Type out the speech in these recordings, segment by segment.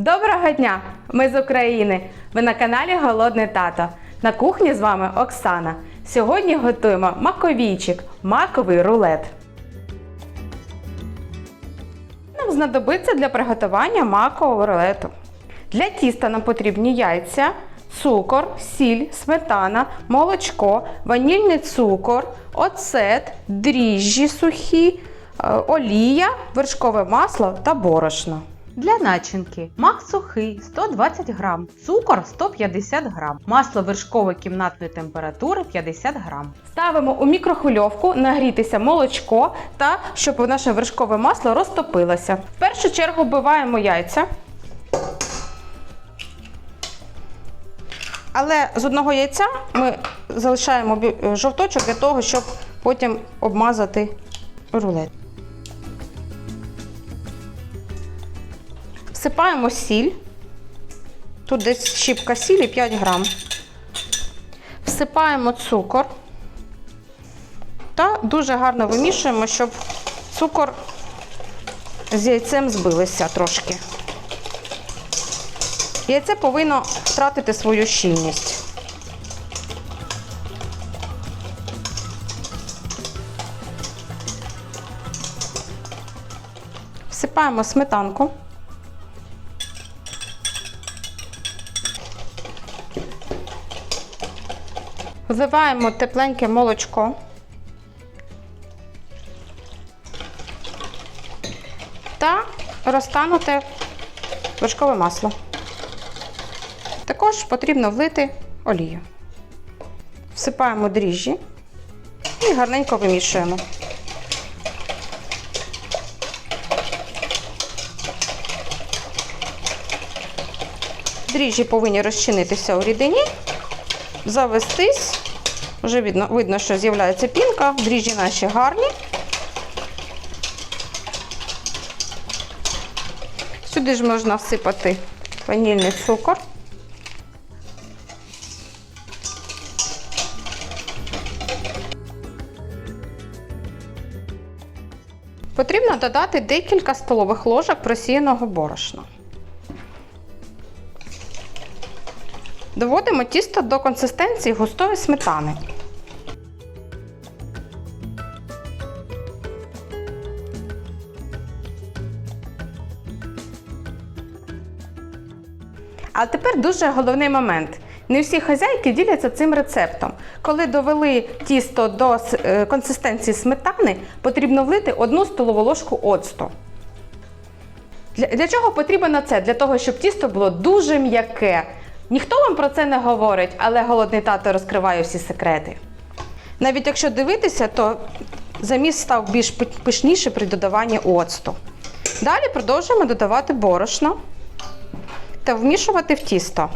Доброго дня! Ми з України. Ви на каналі Голодний тато. На кухні з вами Оксана. Сьогодні готуємо маковійчик, маковий рулет. Нам знадобиться для приготування макового рулету. Для тіста нам потрібні яйця, цукор, сіль, сметана, молочко, ванільний цукор, оцет, дріжджі сухі, е, олія, вершкове масло та борошно. Для начинки мак сухий 120 грам, цукор 150 грам, масло вершкової кімнатної температури 50 грам. Ставимо у мікрохвильовку нагрітися молочко та щоб наше вершкове масло розтопилося. В першу чергу вбиваємо яйця. Але з одного яйця ми залишаємо жовточок для того, щоб потім обмазати рулет. Всипаємо сіль. Тут десь щіпка сілі 5 грам. Всипаємо цукор та дуже гарно вимішуємо, щоб цукор з яйцем збилися трошки. Яйце повинно втратити свою щільність. Всипаємо сметанку. Вливаємо тепленьке молочко. Та розтануте вершкове масло. Також потрібно влити олію. Всипаємо дріжджі і гарненько вимішуємо. Дріжджі повинні розчинитися у рідині, завестись. Вже видно, видно що з'являється пінка, дріжджі наші гарні. Сюди ж можна всипати ванільний цукор. Потрібно додати декілька столових ложок просіяного борошна. Доводимо тісто до консистенції густої сметани. А тепер дуже головний момент. Не всі хазяйки діляться цим рецептом. Коли довели тісто до е, консистенції сметани, потрібно влити одну столову ложку оцту. Для, для чого потрібно це? Для того, щоб тісто було дуже м'яке. Ніхто вам про це не говорить, але голодний тато розкриває всі секрети. Навіть якщо дивитися, то заміс став більш пи- пишніше при додаванні оцту. Далі продовжуємо додавати борошно та вмішувати в тісто.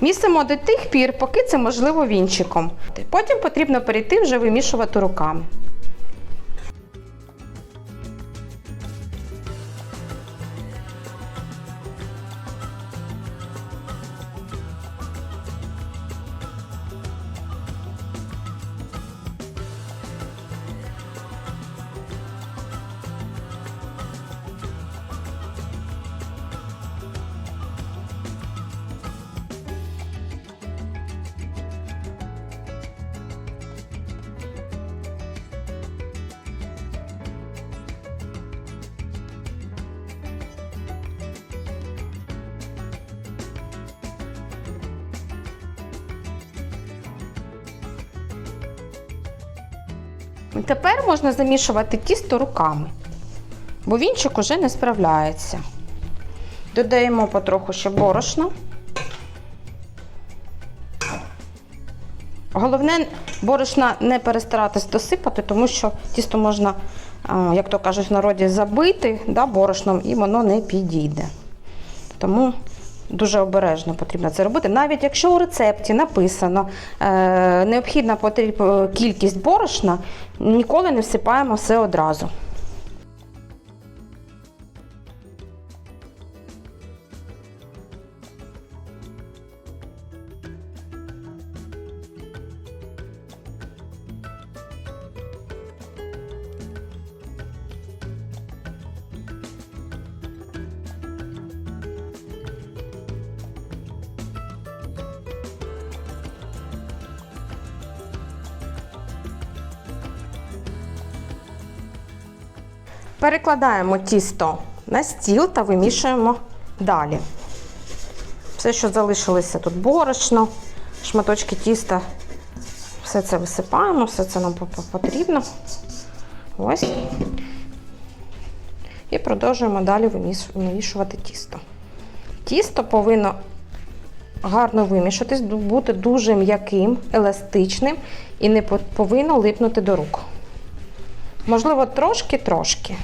Місимо до тих пір, поки це можливо вінчиком. Потім потрібно перейти вже вимішувати руками. Тепер можна замішувати тісто руками, бо вінчик уже не справляється. Додаємо потроху ще борошна. Головне борошна не перестаратись досипати, тому що тісто можна, як то кажуть в народі, забити да, борошном і воно не підійде. Тому дуже обережно потрібно це робити. Навіть якщо у рецепті написано е, необхідна кількість борошна, ніколи не всипаємо все одразу. Перекладаємо тісто на стіл та вимішуємо далі. Все, що залишилося тут борошно, шматочки тіста, все це висипаємо, все це нам по- по- потрібно. Ось. І продовжуємо далі вимішувати тісто. Тісто повинно гарно вимішатись, бути дуже м'яким, еластичним і не повинно липнути до рук. Можливо, трошки-трошки.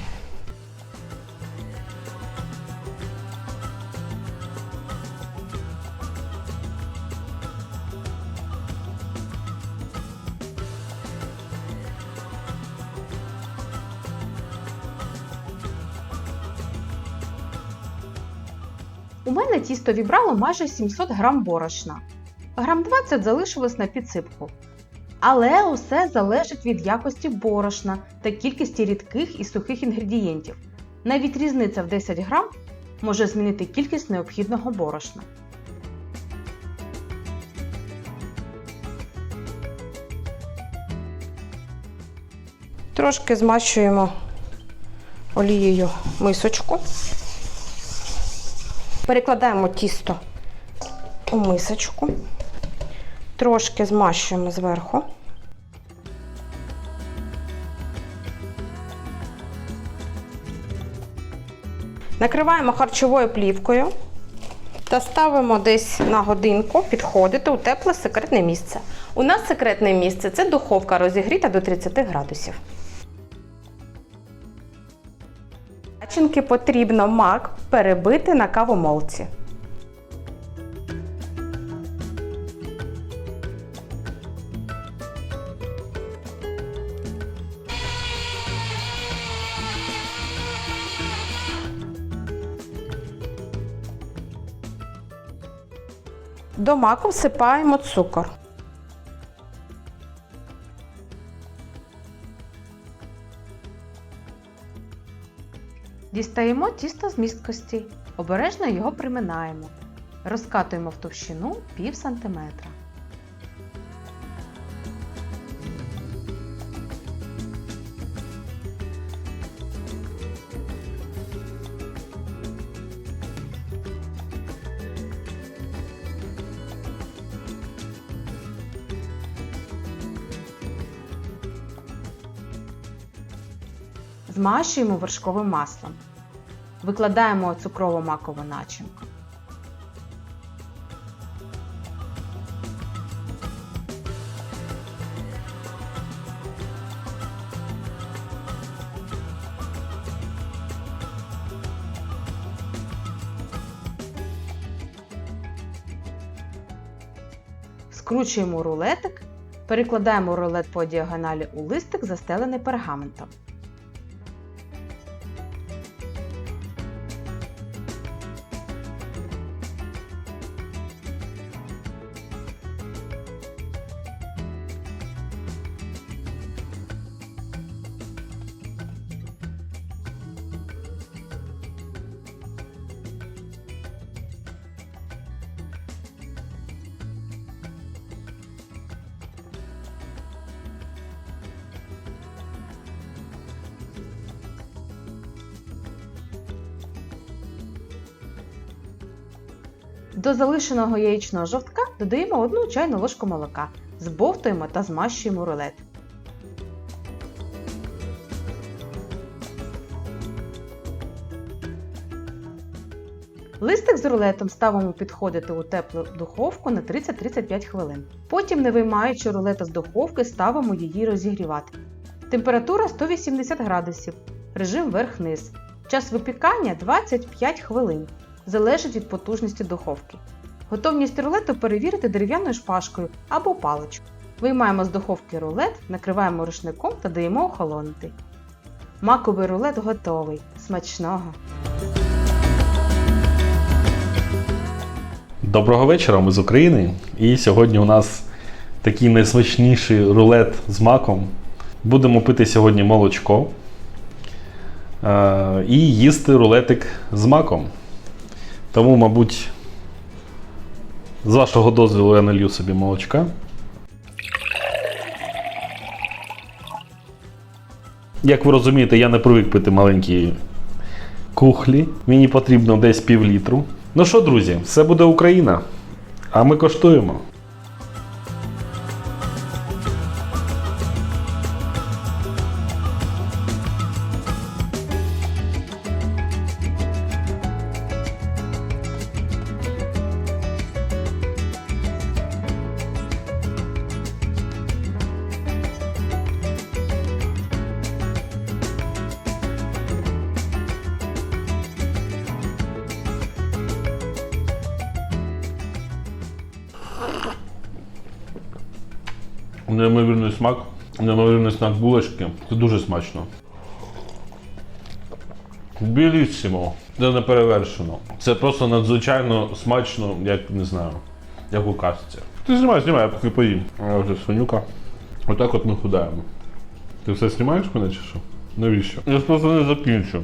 У мене тісто вібрало майже 700 грам борошна. Грам 20 залишилось на підсипку. Але усе залежить від якості борошна та кількості рідких і сухих інгредієнтів. Навіть різниця в 10 грам може змінити кількість необхідного борошна. Трошки змащуємо олією мисочку. Перекладаємо тісто у мисочку, трошки змащуємо зверху. Накриваємо харчовою плівкою та ставимо десь на годинку підходити у тепле секретне місце. У нас секретне місце це духовка розігріта до 30 градусів. Начинки потрібно мак перебити на кавомолці. До маку всипаємо цукор. Дістаємо тісто з місткості. Обережно його приминаємо. Розкатуємо в товщину пів сантиметра. Змащуємо вершковим маслом. Викладаємо цукрово-макову начинку. Скручуємо рулетик, перекладаємо рулет по діагоналі у листик, застелений пергаментом. До залишеного яєчного жовтка додаємо одну чайну ложку молока, збовтуємо та змащуємо рулет. Листик з рулетом ставимо підходити у теплу духовку на 30-35 хвилин. Потім, не виймаючи рулета з духовки, ставимо її розігрівати. Температура 180 градусів. Режим верх-низ. Час випікання 25 хвилин. Залежить від потужності духовки. Готовність рулету перевірити дерев'яною шпажкою або паличкою. Виймаємо з духовки рулет, накриваємо рушником та даємо охолонути. Маковий рулет готовий. Смачного! Доброго вечора, ми з України. І сьогодні у нас такий найсмачніший рулет з маком. Будемо пити сьогодні молочко е- і їсти рулетик з маком. Тому, мабуть, з вашого дозволу я налью собі молочка. Як ви розумієте, я не привик пити маленькі кухлі. Мені потрібно десь пів літру. Ну що, друзі, все буде Україна. А ми коштуємо. Неймовірний смак, неймовірний смак булочки. Це дуже смачно. Білісімо. Це не перевершено. Це просто надзвичайно смачно, як не знаю, як у казці. Ти знімай, знімай, я поки поїм. А вже свинюка. Отак от ми худаємо. Ти все знімаєш мене чи що? Навіщо? Я просто не закінчу.